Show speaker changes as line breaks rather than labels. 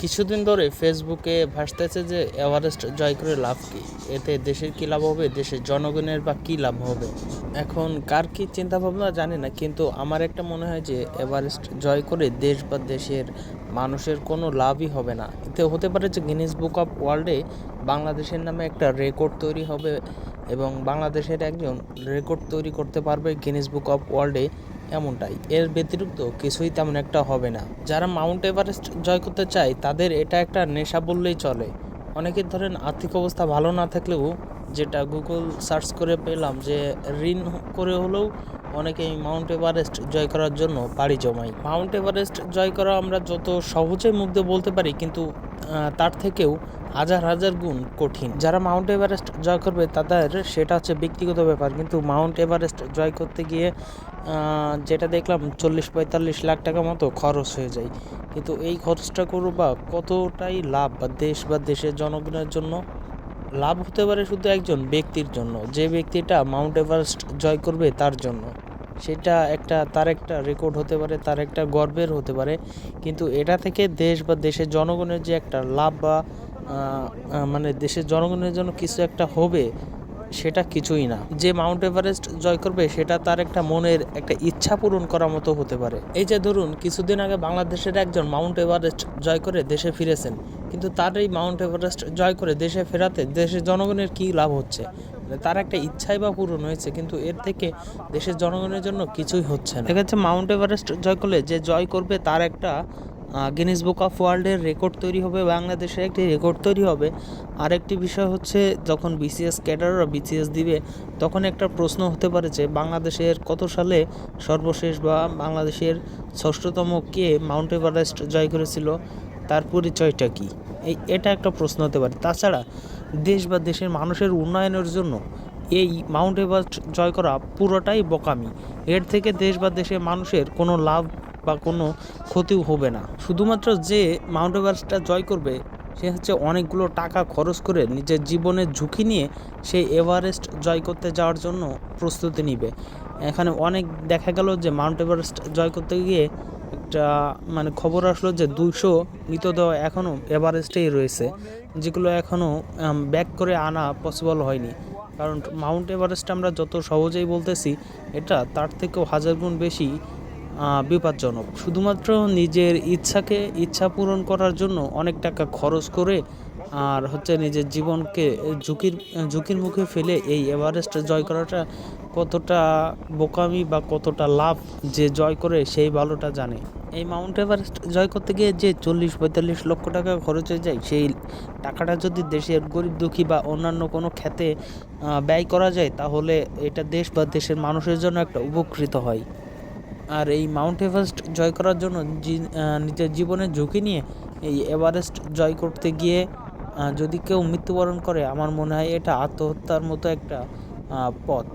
কিছুদিন ধরে ফেসবুকে ভাসতেছে যে এভারেস্ট জয় করে লাভ কি? এতে দেশের কী লাভ হবে? দেশের জনগণের বা কী লাভ হবে? এখন কার কী চিন্তা ভাবনা জানি না, কিন্তু আমার একটা মনে হয় যে এভারেস্ট জয় করে দেশ বা দেশের মানুষের কোনো লাভই হবে না। এতে হতে পারে যে গিনিস বুক অফ ওয়ার্ল্ডে বাংলাদেশের নামে একটা রেকর্ড তৈরি হবে এবং বাংলাদেশের একজন রেকর্ড তৈরি করতে পারবে গিনিস বুক অফ ওয়ার্ল্ডে। এমনটাই। এর ব্যতিরিক্ত কিছুই তেমন একটা হবে না। যারা মাউন্ট এভারেস্ট জয় করতে চায়, তাদের এটা একটা নেশা বললেই চলে। অনেকের ধরেন আর্থিক অবস্থা ভালো না থাকলেও যেটা গুগল সার্চ করে পেলাম যে, ঋণ করে হলেও অনেকে এই মাউন্ট এভারেস্ট জয় করার জন্য পাড়ি জমায়। মাউন্ট এভারেস্ট জয় করা আমরা যত সহজে মুখ বলতে পারি, কিন্তু তার থেকেও হাজার হাজার গুণ কঠিন। যারা মাউন্ট এভারেস্ট জয় করবে, তাদের সেটা হচ্ছে ব্যক্তিগত ব্যাপার। কিন্তু মাউন্ট এভারেস্ট জয় করতে গিয়ে যেটা দেখলাম, চল্লিশ পঁয়তাল্লিশ লাখ টাকা মতো খরচ হয়ে যায়। কিন্তু এই খরচটা করব বা কতটাই লাভ বা দেশ বা দেশের জনগণের জন্য, লাভ হতে পারে শুধু একজন ব্যক্তির জন্য। যে ব্যক্তিটা মাউন্ট এভারেস্ট জয় করবে, তার জন্য। সেটা একটা, তার একটা রেকর্ড হতে পারে, তার একটা গর্বের হতে পারে। কিন্তু এটা থেকে দেশ বা দেশের জনগণের যে একটা লাভ বা মানে দেশের জনগণের জন্য কিছু একটা হবে, সেটা কিছুই না। যে মাউন্ট এভারেস্ট জয় করবে, সেটা তার একটা মনের একটা ইচ্ছা পূরণ করার মতো হতে পারে। এই যে ধরুন, কিছুদিন আগে বাংলাদেশের একজন মাউন্ট এভারেস্ট জয় করে দেশে ফিরেছেন, কিন্তু তার এই মাউন্ট এভারেস্ট জয় করে দেশে ফেরাতে দেশের জনগণের কী লাভ হচ্ছে? মানে তার একটা ইচ্ছাই বা পূরণ হয়েছে, কিন্তু এর থেকে দেশের জনগণের জন্য কিছুই হচ্ছে না। দেখা যাচ্ছে মাউন্ট এভারেস্ট জয় করলে, যে জয় করবে তার একটা গিনিস বুক অফ ওয়ার্ল্ডের রেকর্ড তৈরি হবে বাংলাদেশের একটি রেকর্ড তৈরি হবে। আরেকটি বিষয় হচ্ছে, যখন বিসিএস ক্যাডাররা বিসিএস দিবে, তখন একটা প্রশ্ন হতে পারে যে, বাংলাদেশের কত সালে সর্বশেষ বা বাংলাদেশের ষষ্ঠতম কে মাউন্ট এভারেস্ট জয় করেছিল? তার পরিচয়টা কি? এই, এটা একটা প্রশ্ন হতে পারে। তাছাড়া, দেশ বা দেশের মানুষের উন্নয়নের জন্য এই মাউন্ট এভারেস্ট জয় করা পুরোটাই বোকামি। এর থেকে দেশ বা দেশের মানুষের কোনো লাভ বা কোনো ক্ষতিও হবে না। শুধুমাত্র যে মাউন্ট এভারেস্টটা জয় করবে, সে হচ্ছে অনেকগুলো টাকা খরচ করে নিজের জীবনের ঝুঁকি নিয়ে সেই এভারেস্ট জয় করতে যাওয়ার জন্য প্রস্তুতি নিবে। এখানে অনেক দেখা গেল যে মাউন্ট এভারেস্ট জয় করতে গিয়ে একটা মানে খবর আসলো যে দুশো মৃতদেহ এখনও এভারেস্টেই রয়েছে, যেগুলো এখনও ব্যাক করে আনা পসিবল হয়নি। কারণ মাউন্ট এভারেস্ট আমরা যত সহজেই বলতেছি, এটা তার থেকেও হাজার গুণ বেশি বিপজ্জনক। শুধুমাত্র নিজের ইচ্ছাকে ইচ্ছা পূরণ করার জন্য অনেক টাকা খরচ করে আর হচ্ছে নিজের জীবনকে ঝুঁকির ঝুঁকির মুখে ফেলে এই এভারেস্ট জয় করাটা কতটা বোকামি বা কতটা লাভ যে জয় করে সেই ভালোটা জানে। এই মাউন্ট এভারেস্ট জয় করতে গিয়ে যে চল্লিশ পঁয়তাল্লিশ লক্ষ টাকা খরচ হয়ে যায় সেই টাকাটা যদি দেশের গরিব দুঃখী বা অন্যান্য কোনো আহ, ব্যয় করা যায় তাহলে এটা দেশ বা দেশের মানুষের জন্য একটা উপকৃত হয়। আর এই মাউন্ট এভারেস্ট জয় করার জন্য নিজের জীবনের ঝুঁকি নিয়ে এই এভারেস্ট জয় করতে গিয়ে যদি কেউ মৃত্যুবরণ করে, আমার মনে হয় এটা আত্মহত্যার মতো একটা পথ।